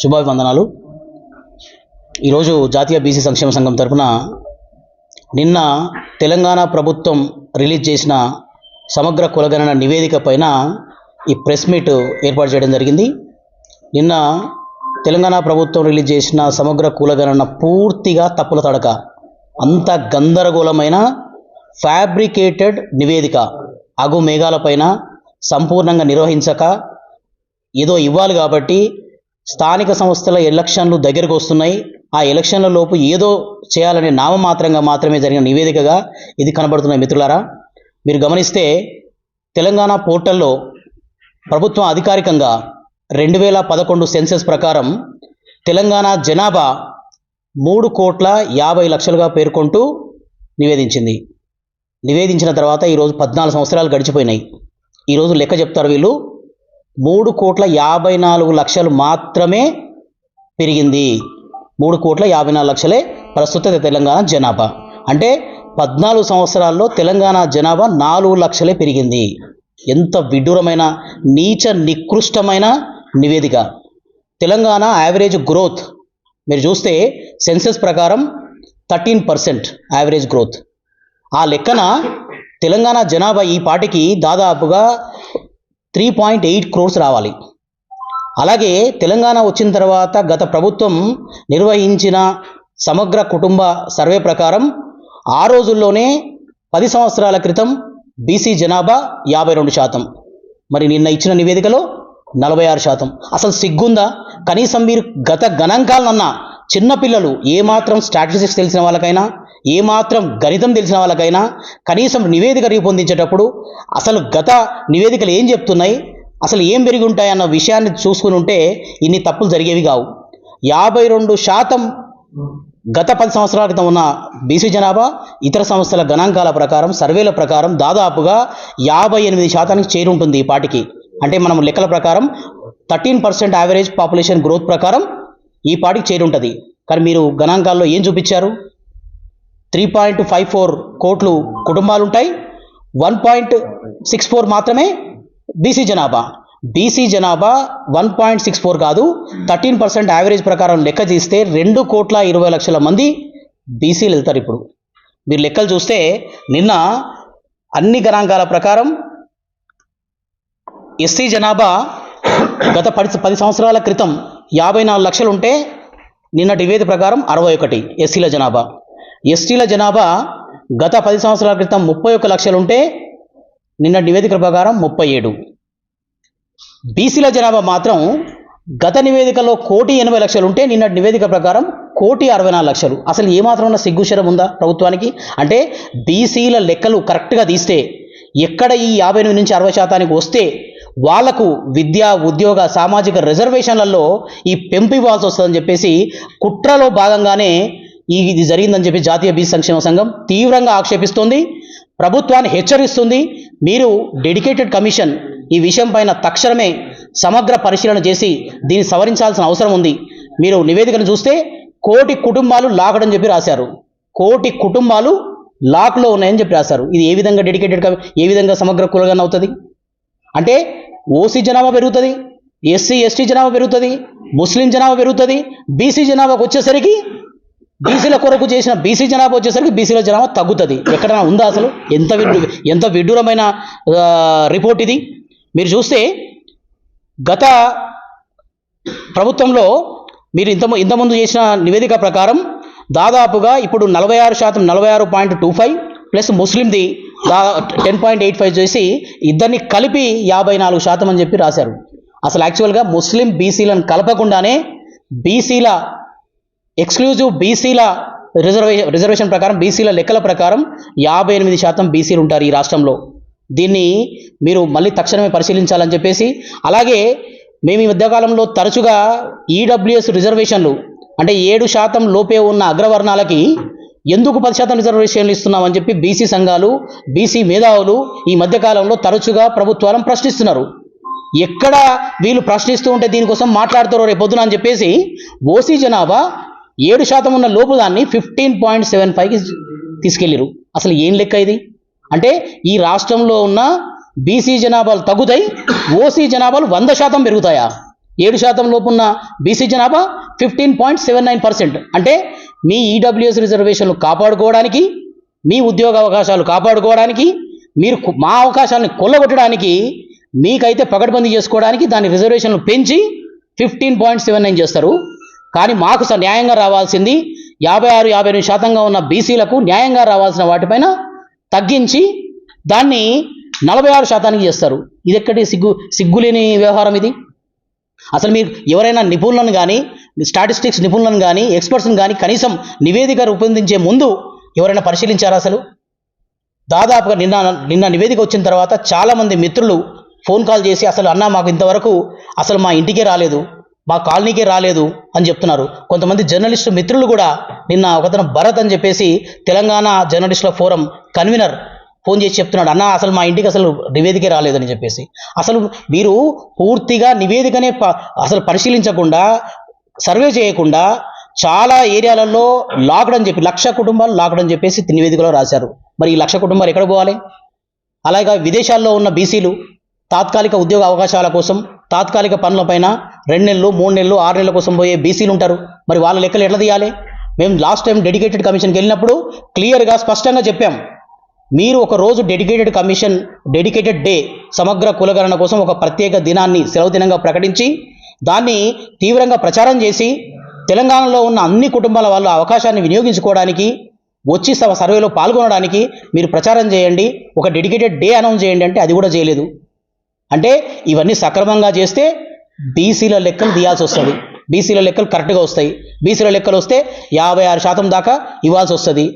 శుభాభివందనాలు. ఈరోజు జాతీయ బీసీ సంక్షేమ సంఘం తరఫున నిన్న తెలంగాణ ప్రభుత్వం రిలీజ్ చేసిన సమగ్ర కులగణన నివేదిక పైన ఈ ప్రెస్ మీట్ ఏర్పాటు చేయడం జరిగింది. నిన్న తెలంగాణ ప్రభుత్వం రిలీజ్ చేసిన సమగ్ర కులగణన పూర్తిగా తప్పుల తడక అంత గందరగోళమైన ఫ్యాబ్రికేటెడ్ నివేదిక అగు మేఘాలపైన సంపూర్ణంగా నిర్వహించక ఏదో ఇవ్వాలి కాబట్టి స్థానిక సంస్థల ఎలక్షన్లు దగ్గరకు వస్తున్నాయి. ఆ ఎలక్షన్ల లోపు ఏదో చేయాలనే నామమాత్రంగా మాత్రమే జరిగిన నివేదికగా ఇది కనబడుతున్నాయి మిత్రులారా మీరు గమనిస్తే తెలంగాణ పోర్టల్లో ప్రభుత్వం అధికారికంగా రెండు వేల పదకొండు సెన్సెస్ ప్రకారం తెలంగాణ జనాభా మూడు కోట్ల యాభై లక్షలుగా పేర్కొంటూ నివేదించింది. నివేదించిన తర్వాత ఈరోజు పద్నాలుగు సంవత్సరాలు గడిచిపోయినాయి. ఈరోజు లెక్క చెప్తారు వీళ్ళు. మూడు కోట్ల యాభై నాలుగు లక్షలు మాత్రమే పెరిగింది. మూడు కోట్ల యాభై నాలుగు లక్షలే ప్రస్తుత తెలంగాణ జనాభా. అంటే పద్నాలుగు సంవత్సరాల్లో తెలంగాణ జనాభా నాలుగు లక్షలే పెరిగింది. ఎంత విడ్డూరమైన నీచ నికృష్టమైన నివేదిక. Telangana average growth. మీరు చూస్తే సెన్సెస్ ప్రకారం థర్టీన్ పర్సెంట్ యావరేజ్ గ్రోత్. ఆ లెక్కన తెలంగాణ జనాభా ఈ పాటికి దాదాపుగా త్రీ పాయింట్ ఎయిట్ క్రోర్స్ రావాలి. అలాగే తెలంగాణ వచ్చిన తర్వాత గత ప్రభుత్వం నిర్వహించిన సమగ్ర కుటుంబ సర్వే ప్రకారం ఆ రోజుల్లోనే పది సంవత్సరాల క్రితం బీసీ జనాభా యాభై రెండు శాతం. మరి నిన్న ఇచ్చిన నివేదికలో నలభై ఆరు శాతం. అసలు సిగ్గుందా? కనీసం మీరు గత గణాంకాలన్నా చిన్నపిల్లలు ఏమాత్రం స్టాటిస్టిక్స్ తెలిసిన వాళ్ళకైనా ఏమాత్రం గణితం తెలిసిన వాళ్ళకైనా కనీసం నివేదిక రూపొందించేటప్పుడు అసలు గత నివేదికలు ఏం చెప్తున్నాయి అసలు ఏం పెరిగి ఉంటాయన్న విషయాన్ని చూసుకుని ఉంటే ఇన్ని తప్పులు జరిగేవి కావు. యాభై రెండు శాతం గత పది సంవత్సరాల క్రితం ఉన్న బీసీ జనాభా ఇతర సంస్థల గణాంకాల ప్రకారం సర్వేల ప్రకారం దాదాపుగా యాభై ఎనిమిది శాతానికి చేరుంటుంది ఈ పాటికి. అంటే మనం లెక్కల ప్రకారం thirteen percent average population growth ప్రకారం ఈ పాటికి చేరుంటుంది. కానీ మీరు గణాంకాల్లో ఏం చూపించారు? త్రీ పాయింట్ ఫైవ్ ఫోర్ కోట్లు కుటుంబాలుంటాయి. వన్ పాయింట్ సిక్స్ ఫోర్ మాత్రమే బీసీ జనాభా. బీసీ జనాభా వన్ పాయింట్ సిక్స్ ఫోర్ కాదు. థర్టీన్ పర్సెంట్ యావరేజ్ ప్రకారం లెక్క తీస్తే రెండు కోట్ల ఇరవై లక్షల మంది బీసీలు వెళ్తారు ఇప్పుడు. మీరు లెక్కలు చూస్తే నిన్న అన్ని గణాంకాల ప్రకారం ఎస్సీ జనాభా గత పది పది సంవత్సరాల క్రితం యాభై నాలుగు లక్షలు ఉంటే నిన్న నివేదిక ప్రకారం అరవై ఒకటి ఎస్సీల జనాభా. ఎస్టీల జనాభా గత పది సంవత్సరాల క్రితం ముప్పై ఒక్క లక్షలు ఉంటే నిన్న నివేదిక ప్రకారం ముప్పై ఏడు. బీసీల జనాభా మాత్రం గత నివేదికలో కోటి ఎనభై లక్షలు ఉంటే నిన్న నివేదిక ప్రకారం కోటి అరవై నాలుగు లక్షలు. అసలు ఏమాత్రం ఉన్న సిగ్గుశరం ఉందా ప్రభుత్వానికి? అంటే బీసీల లెక్కలు కరెక్ట్గా తీస్తే ఎక్కడ ఈ యాభై ఎనిమిది నుంచి అరవై శాతానికి వస్తే వాళ్ళకు విద్య ఉద్యోగ సామాజిక రిజర్వేషన్లలో ఈ పెంపు ఇవ్వాల్సి వస్తుందని చెప్పేసి కుట్రలో భాగంగానే ఇది జరిగిందని చెప్పి జాతీయ బీసీ సంక్షేమ సంఘం తీవ్రంగా ఆక్షేపిస్తుంది. ప్రభుత్వాన్ని హెచ్చరిస్తుంది. మీరు డెడికేటెడ్ కమిషన్ ఈ విషయం పైన తక్షణమే సమగ్ర పరిశీలన చేసి దీన్ని సవరించాల్సిన అవసరం ఉంది. మీరు నివేదికను చూస్తే కోటి కుటుంబాలు లాకడని చెప్పి రాశారు. కోటి కుటుంబాలు లాక్లో ఉన్నాయని చెప్పి రాశారు. ఇది ఏ విధంగా డెడికేటెడ్ ఏ విధంగా సమగ్ర కులగన అవుతుంది? అంటే ఓసీ జనాభా పెరుగుతుంది ఎస్సీ ఎస్టీ జనాభా పెరుగుతుంది ముస్లిం జనాభా పెరుగుతుంది బీసీ జనాభాకు వచ్చేసరికి బీసీల కొరకు చేసిన బీసీ జనాభా వచ్చేసరికి బీసీల జనాభా తగ్గుతుంది. ఎక్కడైనా ఉందా అసలు? ఎంత విడ్డు ఎంత విడ్డూరమైన రిపోర్ట్ ఇది? మీరు చూస్తే గత ప్రభుత్వంలో మీరు ఇంత ఇంతకుముందు చేసిన నివేదిక ప్రకారం దాదాపుగా ఇప్పుడు నలభై ఆరు శాతం నలభై ఆరు పాయింట్ టూ ఫైవ్ ప్లస్ ముస్లింది దా టెన్ పాయింట్ ఎయిట్ ఫైవ్ చేసి ఇద్దరిని కలిపి యాభై నాలుగు శాతం అని చెప్పి రాశారు. అసలు యాక్చువల్గా ముస్లిం బీసీలను కలపకుండానే బీసీల ఎక్స్క్లూజివ్ బీసీల రిజర్వేషన్ రిజర్వేషన్ ప్రకారం బీసీల లెక్కల ప్రకారం యాభై ఎనిమిది శాతం బీసీలు ఉంటారు ఈ రాష్ట్రంలో. దీన్ని మీరు మళ్ళీ తక్షణమే పరిశీలించాలని చెప్పేసి అలాగే మేము ఈ మధ్యకాలంలో తరచుగా ఈడబ్ల్యూఎస్ రిజర్వేషన్లు అంటే ఏడు శాతం లోపే ఉన్న అగ్రవర్ణాలకి ఎందుకు పది శాతం రిజర్వేషన్లు ఇస్తున్నామని చెప్పి బీసీ సంఘాలు బీసీ మేధావులు ఈ మధ్యకాలంలో తరచుగా ప్రభుత్వాలను ప్రశ్నిస్తున్నారు. ఎక్కడ వీళ్ళు ప్రశ్నిస్తూ ఉంటే దీనికోసం మాట్లాడుతారో రేపొద్దున అని చెప్పేసి ఓసీ జనాభా ఏడు శాతం ఉన్న లోపు దాన్ని ఫిఫ్టీన్ పాయింట్ సెవెన్ ఫైవ్కి తీసుకెళ్ళిరు. అసలు ఏం లెక్క ఇది? అంటే ఈ రాష్ట్రంలో ఉన్న బీసీ జనాభాలు తగ్గుతాయి ఓసీ జనాభాలు వంద శాతం పెరుగుతాయా? ఏడు శాతం లోపున్న బీసీ జనాభా fifteen point seven nine percent అంటే మీ ఈడబ్ల్యూఎస్ రిజర్వేషన్లు కాపాడుకోవడానికి మీ ఉద్యోగ అవకాశాలు కాపాడుకోవడానికి మీరు మా అవకాశాలను కొల్లగొట్టడానికి మీకైతే పకడ్బందీ చేసుకోవడానికి దాని రిజర్వేషన్లు పెంచి ఫిఫ్టీన్ పాయింట్ సెవెన్ నైన్ చేస్తారు. కానీ మాకు స- న్యాయంగా రావాల్సింది యాభై ఆరు యాభై ఎనిమిది శాతంగా ఉన్న బీసీలకు న్యాయంగా రావాల్సిన వాటిపైన తగ్గించి దాన్ని నలభై ఆరు శాతానికి చేస్తారు. ఇది ఎక్కడి సిగ్గు సిగ్గులేని వ్యవహారం ఇది? అసలు మీరు ఎవరైనా నిపుణులను కానీ స్టాటిస్టిక్స్ నిపుణులను కానీ ఎక్స్పర్ట్స్ని కానీ కనీసం నివేదిక రూపొందించే ముందు ఎవరైనా పరిశీలించారా అసలు? దాదాపుగా నిన్న నిన్న నివేదిక వచ్చిన తర్వాత చాలామంది మిత్రులు ఫోన్ కాల్ చేసి అసలు అన్న మాకు ఇంతవరకు అసలు మా ఇంటికే రాలేదు. మా కాలనీకే రాలేదు అని చెప్తున్నారు. కొంతమంది జర్నలిస్టు మిత్రులు కూడా నిన్న ఒకతను భరత్ అని చెప్పేసి తెలంగాణ జర్నలిస్టుల ఫోరం కన్వీనర్ ఫోన్ చేసి చెప్తున్నాడు. అన్న అసలు మా ఇంటికి అసలు నివేదికే రాలేదని చెప్పేసి. అసలు మీరు పూర్తిగా నివేదికనే ప- అసలు పరిశీలించకుండా సర్వే చేయకుండా చాలా ఏరియాలలో లాక్డ్ అని చెప్పి లక్ష కుటుంబాలు లాక్డ్ అని చెప్పేసి నివేదికలో రాశారు. మరి ఈ లక్ష కుటుంబాలు ఎక్కడ పోవాలి? అలాగే విదేశాల్లో ఉన్న బీసీలు తాత్కాలిక ఉద్యోగ అవకాశాల కోసం తాత్కాలిక పనులపైన రెండు నెలలు మూడు నెలలు ఆరు నెలల కోసం పోయే బీసీలు ఉంటారు. మరి వాళ్ళ లెక్కలు ఎట్లా తీయాలి? మేము లాస్ట్ టైం డెడికేటెడ్ కమిషన్కి వెళ్ళినప్పుడు క్లియర్గా స్పష్టంగా చెప్పాం. మీరు ఒక రోజు డెడికేటెడ్ కమిషన్ డెడికేటెడ్ డే సమగ్ర కులగణన కోసం ఒక ప్రత్యేక దినాన్ని సెలవు దినంగా ప్రకటించి దాన్ని తీవ్రంగా ప్రచారం చేసి తెలంగాణలో ఉన్న అన్ని కుటుంబాల వాళ్ళు అవకాశాన్ని వినియోగించుకోవడానికి వచ్చి సర్వేలో పాల్గొనడానికి మీరు ప్రచారం చేయండి. ఒక డెడికేటెడ్ డే అనౌన్స్ చేయండి అంటే అది కూడా చేయలేదు. అంటే ఇవన్నీ సక్రమంగా చేస్తే బీసీల లెక్కలు తీయాల్సి వస్తుంది. బీసీల లెక్కలు కరెక్ట్గా వస్తాయి. బీసీల లెక్కలు వస్తే యాభై ఆరు శాతం దాకా ఇవ్వాల్సి వస్తుంది.